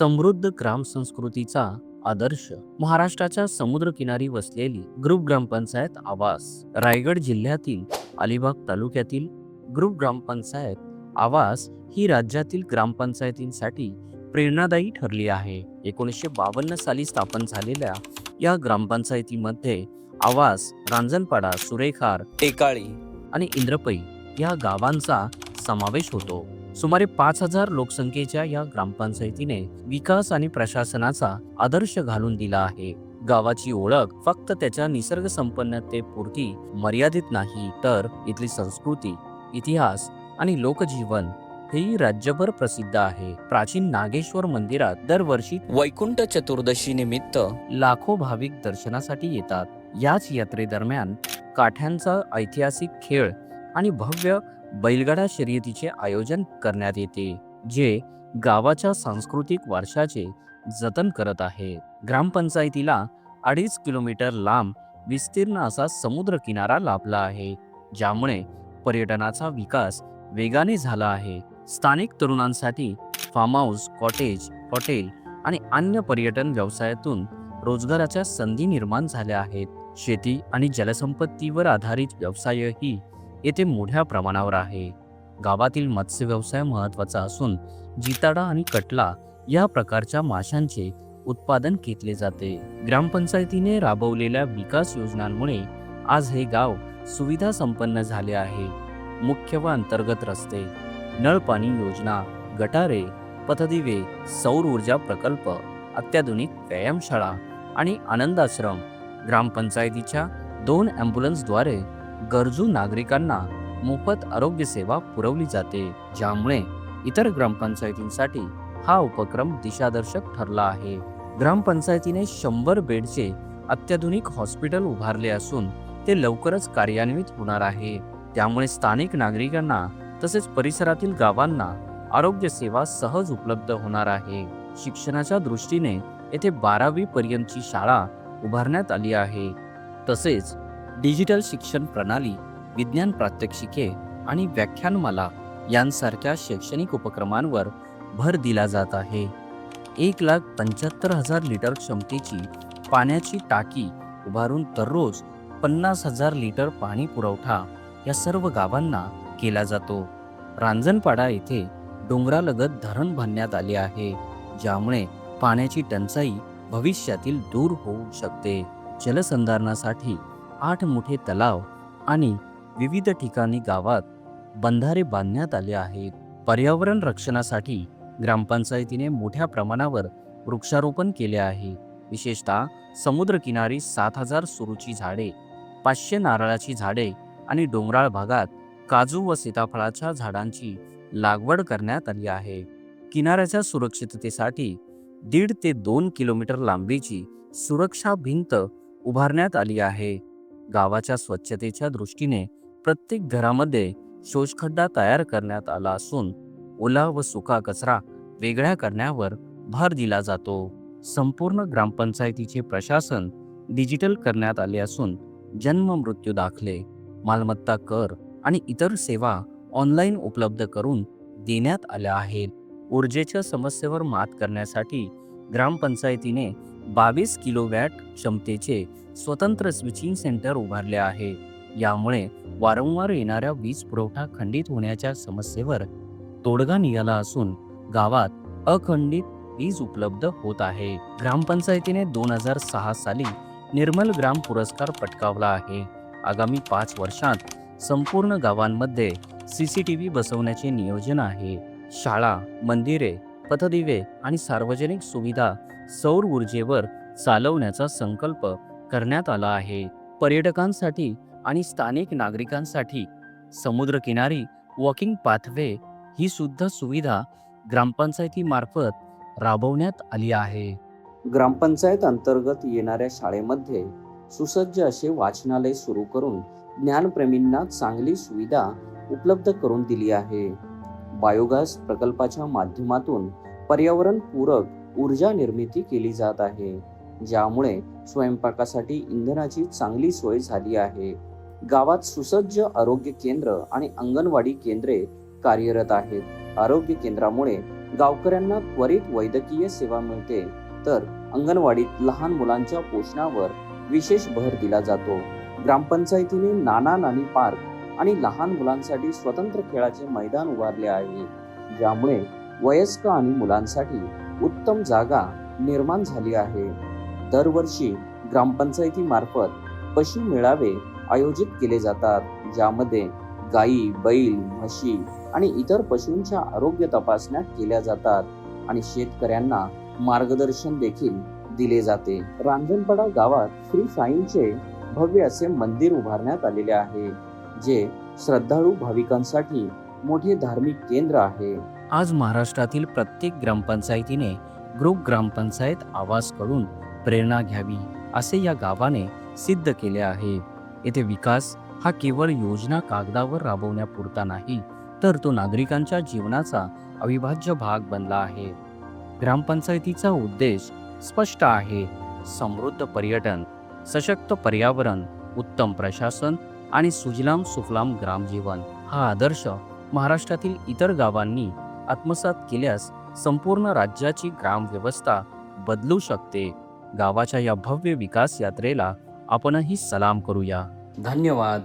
समृद्ध ग्राम संस्कृतीचा आदर्श महाराष्ट्राच्या समुद्रकिनारी वसलेली ग्रुप ग्रामपंचायत आवास. रायगड जिल्ह्यातील अलिबाग तालुक्यातील ग्रुप ग्रामपंचायत आवास ही राज्यातील ग्रामपंचायतींसाठी प्रेरणादायी ठरली आहे. एकोणीसशे बावन्न साली स्थापन झालेल्या या ग्रामपंचायतीमध्ये आवास रांजणपाडा सुरेखार टेकाळी आणि इंद्रपई या गावांचा समावेश होतो. सुमारे पाच हजार लोकसंख्येच्या या ग्रामपंचायतीने विकास आणि प्रशासनाचा आदर्श घालून दिला आहे. गावाची ओळख फक्त त्याच्या निसर्ग संपन्नतेपुरती मर्यादित नाही तर इथली संस्कृती इतिहास आणि लोकजीवन ही राज्यभर प्रसिद्ध आहे. प्राचीन नागेश्वर मंदिरात दरवर्षी वैकुंठ चतुर्दशी निमित्त लाखो भाविक दर्शनासाठी येतात. याच यात्रेदरम्यान काठ्यांचा ऐतिहासिक खेळ आणि भव्य बैलगाडा शर्यतीचे आयोजन करण्यात येते जे गावाच्या सांस्कृतिक वारशाचे जतन करत आहे. ग्रामपंचायतीला अडीच किलोमीटर लांब विस्तीर्ण असा समुद्र किनारा लाभला आहे ज्यामुळे पर्यटनाचा विकास वेगाने झाला आहे. स्थानिक तरुणांसाठी फार्म हाऊस कॉटेज हॉटेल आणि अन्य पर्यटन व्यवसायातून रोजगाराच्या संधी निर्माण झाल्या आहेत. शेती आणि जलसंपत्तीवर आधारित व्यवसायही येथे मोठ्या प्रमाणावर आहे. गावातील मत्स्य व्यवसाय महत्त्वाचा असून जिताडा आणि कटला या प्रकारच्या माशांचे उत्पादन घेतले जाते. ग्रामपंचायतीने राबवलेल्या विकास योजनांमुळे आज हे गाव सुविधा संपन्न झाले आहे. मुख्य व अंतर्गत रस्ते नळपाणी योजना गटारे पथदिवे सौर ऊर्जा प्रकल्प अत्याधुनिक व्यायामशाळा आणि आनंदाश्रम ग्रामपंचायतीच्या दोन ॲम्ब्युलन्सद्वारे गरजू नागरिकांना मोफत आरोग्य सेवा पुरवली जाते ज्यामुळे इतर ग्रामपंचायतींसाठी हा उपक्रम दिशादर्शक ठरला आहे. ग्रामपंचायतीने शंभर बेडचे अत्याधुनिक हॉस्पिटल उभारले असून ते लवकरच कार्यान्वित होणार आहे. त्यामुळे स्थानिक नागरिकांना तसेच परिसरातील गावांना आरोग्य सेवा सहज उपलब्ध होणार आहे. शिक्षणाच्या दृष्टीने येथे बारावी पर्यंतची शाळा उभारण्यात आली आहे. तसेच डिजिटल शिक्षण प्रणाली विज्ञान प्रात्यक्षिके आणि व्याख्यानमाला यांसारख्या शैक्षणिक उपक्रमांवर भर दिला जात आहे. एक लाख पंच्याहत्तर हजार लिटर क्षमतेची पाण्याची टाकी उभारून दररोज पन्नास हजार लिटर पाणी पुरवठा या सर्व गावांना केला जातो. रांजणपाडा येथे डोंगरालगत धरण बांधण्यात आले आहे ज्यामुळे पाण्याची टंचाई भविष्यातील दूर होऊ शकते. जलसंधारणासाठी आठ मोठे तलाव आणि विविध ठिकाणी गावात बंधारे बांधण्यात आले आहेत. पर्यावरण रक्षणासाठी ग्रामपंचायतीने मोठ्या प्रमाणावर वृक्षारोपण केले आहे. विशेषतः समुद्रकिनारी सात हजार सुरूची झाडे पाचशे नारळाची झाडे आणि डोंगराळ भागात काजू व सीताफळाच्या झाडांची लागवड करण्यात आली आहे. किनाऱ्याच्या सुरक्षिततेसाठी दीड ते दोन किलोमीटर लांबीची सुरक्षा भिंत उभारण्यात आली आहे. गावाच्या स्वच्छतेच्या दृष्टीने प्रत्येक घरामध्ये शोषखड्डा तयार करण्यात आला असून ओला व सुका कचरा वेगळ्या करण्यावर भर दिला जातो. संपूर्ण ग्रामपंचायतीचे प्रशासन डिजिटल करण्यात आले असून जन्म मृत्यू दाखले मालमत्ता कर आणि इतर सेवा ऑनलाईन उपलब्ध करून देण्यात आल्या आहेत. ऊर्जेच्या समस्येवर मात करण्यासाठी ग्रामपंचायतीने बावीस किलोवॅट क्षमतेचे स्वतंत्र स्विचिंग सेंटर उभारले आहे. यामुळे वारंवार येणाऱ्या वीज पुरवठा खंडित होण्याच्या समस्येवर तोडगा निघाला असून गावात अखंडित वीज उपलब्ध होत आहे. ग्रामपंचायतीने दोन हजार सहा साली निर्मल ग्राम पुरस्कार पटकावला आहे. आगामी पाच वर्षात संपूर्ण गावांमध्ये सी सी टी व्ही बसवण्याचे नियोजन आहे. शाळा मंदिरे पथदिवे आणि सार्वजनिक सुविधा सौर ऊर्जेवर चालवण्याचा संकल्प करण्यात आला आहे. पर्यटकांसाठी आणि स्थानिक नागरिकांसाठी समुद्रकिनारी वॉकिंग पाथवे ही सुद्धा सुविधा ग्रामपंचायतीमार्फत राबवण्यात आली आहे. ग्रामपंचायत अंतर्गत येणाऱ्या शाळेमध्ये सुसज्ज असे वाचनालय सुरू करून ज्ञानप्रेमींना चांगली सुविधा उपलब्ध करून दिली आहे. बायोगॅस प्रकल्पाच्या माध्यमातून पर्यावरणपूरक ऊर्जा निर्मिती केली जात आहे ज्यामुळे स्वयंपाकासाठी इंधनाची चांगली सोय झाली आहे. गावात सुसज्ज आरोग्य केंद्र आणि अंगणवाडी केंद्रे कार्यरत आहेत. आरोग्य केंद्रामुळे गावकऱ्यांना त्वरित वैद्यकीय सेवा मिळते तर अंगणवाडीत लहान मुलांच्या पोषणावर विशेष भर दिला जातो. ग्रामपंचायतीने नाना नानी पार्क आणि लहान मुलांसाठी स्वतंत्र खेळाचे मैदान उभारले आहे ज्यामुळे वयस्क आणि मुलांसाठी उत्तम जागा निर्माण झाली आहे. दरवर्षी ग्रामपंचायतीमार्फत पशु मेळावे आयोजित केले जातात ज्यामध्ये गायी बैल म्हशी आणि इतर पशूंच्या आरोग्य तपासण्या केल्या जातात आणि शेतकऱ्यांना मार्गदर्शन देखील दिले जाते. रांजणपाडा गावात श्री साईंचे भव्य असे मंदिर उभारण्यात आलेले आहे जे श्रद्धाळू भाविकांसाठी मोठे धार्मिक केंद्र आहे. आज महाराष्ट्रातील प्रत्येक ग्रामपंचायतीने ग्रुप ग्रामपंचायत आवाजकडून प्रेरणा घ्यावी असे या गावाने सिद्ध केले आहे. येथे विकास हा केवळ योजना कागदावर राबवण्यापुरता नाही तर तो नागरिकांच्या जीवनाचा अविभाज्य भाग बनला आहे. ग्रामपंचायतीचा उद्देश स्पष्ट आहे. समृद्ध पर्यटन सशक्त पर्यावरण उत्तम प्रशासन आणि सुजलाम सुफलाम ग्रामजीवन हा आदर्श महाराष्ट्रातील इतर गावांनी आत्मसात केल्यास संपूर्ण राज्याची ग्रामव्यवस्था बदलू शकते. गावाच्या या भव्य विकास यात्रेला आपणही सलाम करूया. धन्यवाद.